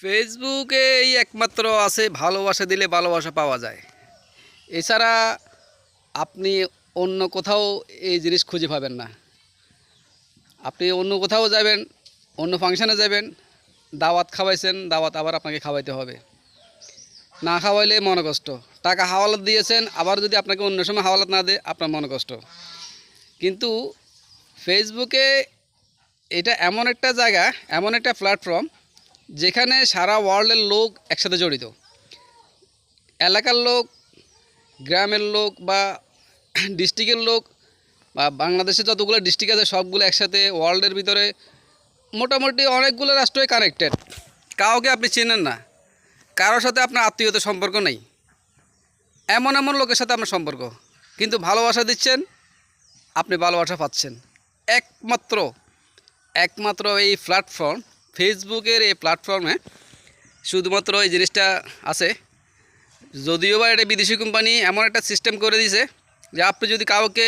ফেসবুকে এই একমাত্র আছে ভালোবাসা দিলে ভালোবাসা পাওয়া যায়। এছাড়া আপনি অন্য কোথাও এই জিনিস খুঁজে পাবেন না। আপনি অন্য কোথাও যাবেন, অন্য ফাংশানে যাবেন, দাওয়াত খাওয়াইছেন, দাওয়াত আবার আপনাকে খাওয়াইতে হবে। না খাওয়াইলে মনে কষ্ট। টাকা হাওয়ালাত দিয়েছেন, আবার যদি আপনাকে অন্য সময় হাওয়ালাত না দেয়, আপনার মনে কষ্ট। কিন্তু ফেসবুকে এটা এমন একটা জায়গা, এমন একটা প্ল্যাটফর্ম যেখানে সারা ওয়ার্ল্ডের লোক একসাথে জড়িত। এলাকার লোক, গ্রামের লোক বা ডিস্ট্রিক্টের লোক বা বাংলাদেশে যতগুলো ডিস্ট্রিক্ট আছে, সবগুলো একসাথে ওয়ার্ল্ডের ভিতরে মোটামুটি অনেকগুলো রাষ্ট্রই কানেক্টেড কাউকে আপনি চেনেন না। কারোর সাথে আপনার আত্মীয়তার সম্পর্ক নেই। এমন এমন লোকের সাথে আপনার সম্পর্ক। কিন্তু ভালোবাসা দিচ্ছেন, আপনি ভালোবাসা পাচ্ছেন। একমাত্র একমাত্র এই প্ল্যাটফর্ম ফেসবুকের এই প্ল্যাটফর্মে শুধুমাত্র এই জিনিসটা আছে। যদিও বা এটা বিদেশি কোম্পানি এমন একটা সিস্টেম করে দিয়েছে যে আপনি যদি কাউকে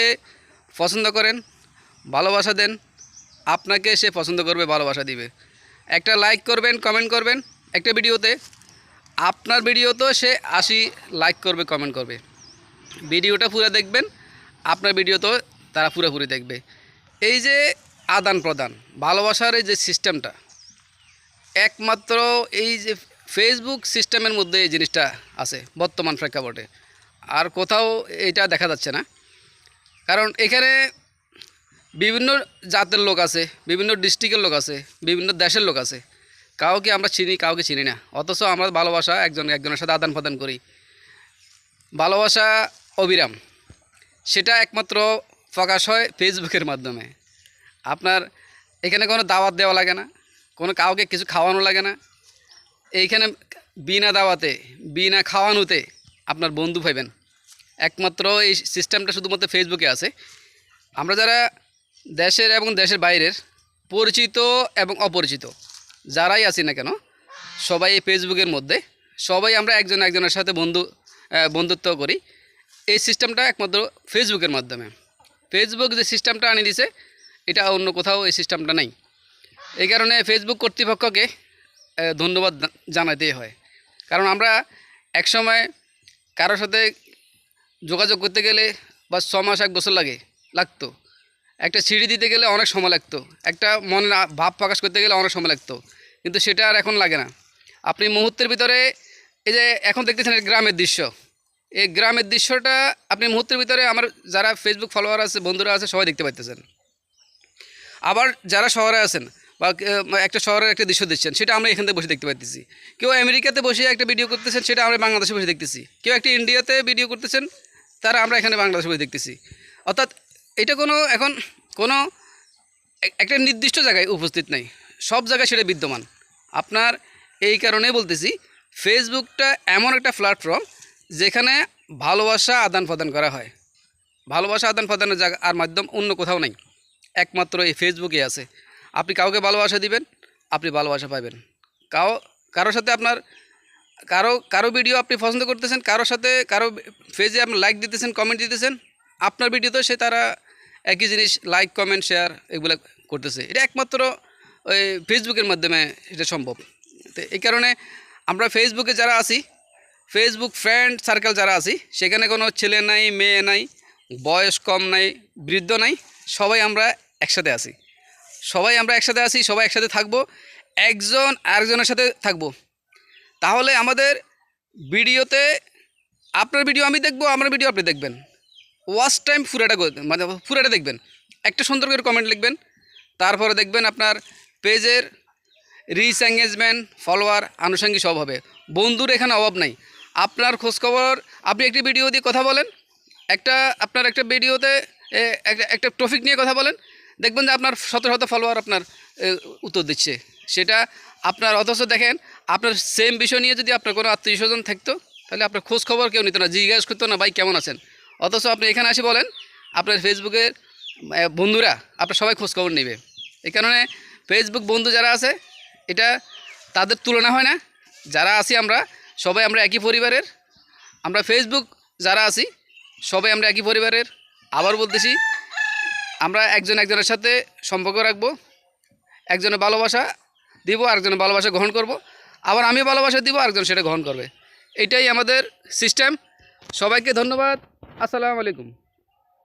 পছন্দ করেন, ভালোবাসা দেন, আপনাকে সে পছন্দ করবে, ভালোবাসা দিবে। একটা লাইক করবেন কমেন্ট করবেন একটা ভিডিওতে। আপনার ভিডিওতেও সে আশি লাইক করবে কমেন্ট করবে। ভিডিওটা পুরো দেখবেন, আপনার ভিডিওতেও তারা পুরোপুরি দেখবে। এই যে আদান প্রদান ভালোবাসার এই যে সিস্টেমটা একমাত্র এই যে ফেসবুক সিস্টেমের মধ্যে এই জিনিসটা আছে বর্তমান প্রেক্ষাপটে। আর কোথাও এটা দেখা যাচ্ছে না। কারণ এখানে বিভিন্ন জাতের লোক আছে, বিভিন্ন ডিস্ট্রিক্টের লোক আছে, বিভিন্ন দেশের লোক আছে। কাউকে আমরা চিনি, কাউকে চিনি না। অথচ আমরা ভালোবাসা একজন একজনের সাথে আদান প্রদান করি। ভালোবাসা অবিরাম। সেটা একমাত্র প্রকাশ হয় ফেসবুকের মাধ্যমে। আপনার এখানে কোনো দাওয়াত দেওয়া লাগে না। কোনো কাউকে কিছু খাওয়ানো লাগে না। এইখানে বিনা দাওয়াতে, বিনা খাওয়ানোতে আপনার বন্ধু পাইবেন। একমাত্র এই সিস্টেমটা শুধুমাত্র ফেসবুকে আছে। আমরা যারা দেশের এবং দেশের বাইরের, পরিচিত এবং অপরিচিত, যারাই আছি না কেন, সবাই এই ফেসবুকের মধ্যে, সবাই আমরা একজন একজনের সাথে বন্ধু বন্ধুত্ব করি। এই সিস্টেমটা একমাত্র ফেসবুকের মাধ্যমে। ফেসবুক যে সিস্টেমটা আনিয়ে দিছে, এটা অন্য কোথাও এই সিস্টেমটা নেই। এই কারণে ফেসবুক কর্তৃপক্ষকে ধন্যবাদ জা- জানাতেই হয়। কারণ আমরা একসময় কারোর সাথে যোগাযোগ করতে গেলে বা ছ মাস, এক বছর লাগে, লাগতো। একটা সিঁড়ি দিতে গেলে অনেক সময় লাগতো। একটা মনের ভাব প্রকাশ করতে গেলে অনেক সময় লাগতো। কিন্তু সেটা আর এখন লাগে না। আপনি মুহূর্তের ভিতরে, এই যে এখন দেখতেছেন গ্রামের দৃশ্য। এই গ্রামের দৃশ্যটা আপনি মুহূর্তের ভিতরে আমার যারা ফেসবুক ফলোয়ার আছে, বন্ধুরা আছে, সবাই দেখতে পাইতেছেন। আবার যারা শহরে আছেন বা একটা শহরের একটা দৃশ্য দিচ্ছেন সেটা আমরা এখান থেকে বসে দেখতে পাইতেছি। কেউ আমেরিকাতে বসে একটা ভিডিও করতেছেন, সেটা আমরা বাংলাদেশে বসে দেখতেছি। কেউ একটা ইন্ডিয়াতে ভিডিও করতেছেন, তারা আমরা এখানে বাংলাদেশে বসে দেখতেছি। অর্থাৎ এটা কোনো, এখন কোনো এক- একটা নির্দিষ্ট জায়গায় উপস্থিত নাই। সব জায়গায় সেটা বিদ্যমান। আপনার এই কারণে বলতেছি ফেসবুকটা এমন একটা প্ল্যাটফর্ম যেখানে ভালোবাসা আদান প্রদান করা হয়। ভালোবাসা আদান প্রদানের জায়গা, আর মাধ্যম অন্য কোথাও নেই। একমাত্র এই ফেসবুকে আছে। আপনি কাউকে ভালোবাসা দিবেন, আপনি ভালোবাসা পাবেন কাও, কারোর সাথে আপনার, কারও কারও ভিডিও আপনি পছন্দ করতেছেন, কারোর সাথে, কারও পেজে আপনি লাইক দিতেছেন কমেন্ট দিতেছেন, আপনার ভিডিওতে সে তারা একই জিনিস লাইক কমেন্ট শেয়ার এগুলো করতেছে। এটা একমাত্র ওই ফেসবুকের মাধ্যমে এটা সম্ভব। তো এই কারণে আমরা ফেসবুকে যারা আছি ফেসবুক ফ্রেন্ড সার্কেল যারা আছি, সেখানে কোনো ছেলে নাই, মেয়ে নাই, বয়স কম নাই, বৃদ্ধ নাই, সবাই আমরা একসাথে আছি। সবাই আমরা একসাথে আছি, সবাই একসাথে থাকব, একজন আরেকজনের সাথে থাকব। তাহলে আমাদের ভিডিওতে আপনার ভিডিও আমি দেখব, আমার ভিডিও আপনি দেখবেন। ওয়াচ টাইম পুরাটা মানে পুরাটা দেখবেন। একটা সুন্দর করে কমেন্ট লিখবেন। তারপরে দেখবেন আপনার পেজের রিচ এঙ্গেজমেন্ট ফলোয়ার আনুষঙ্গিক সব হবে। বন্ধুর এখানে অভাব নাই। আপনার খোঁজখবর, আপনি একটি ভিডিও দিয়ে কথা বলেন। একটা, আপনার একটা ভিডিওতে একটা টপিক নিয়ে কথা বলেন। দেখবেন যে আপনার শত শত ফলোয়ার আপনার উত্তর দিচ্ছে। সেটা আপনার, অথচ দেখেন, আপনার সেম বিষয় নিয়ে যদি আপনার কোনো আত্মীয় স্বজন থাকতো, তাহলে আপনার খোঁজ খবর কেউ নিত না, জিজ্ঞাসা করতো না, ভাই, কেমন আছেন? অথচ আপনি এখানে এসে বলেন, আপনার ফেসবুকের বন্ধুরা, আপনার সবাই খোঁজ খবর নেবে। এই কারণে ফেসবুক বন্ধু যারা আছে, এটা তাদের তুলনা হয় না। যারা আছি আমরা, সবাই আমরা একই পরিবারের। আমরা ফেসবুক যারা আছি, সবাই আমরা একই পরিবারের। আবার বলতেছি আমরা একজন একজনের সাথে সম্পর্ক রাখব, একজনের ভালোবাসা দিব, আরেকজনের ভালোবাসা গ্রহণ করব। আবার আমি ভালোবাসা দিব, আরেকজন সেটা গ্রহণ করবে। এটাই আমাদের সিস্টেম সবাইকে ধন্যবাদ। আসসালামু আলাইকুম।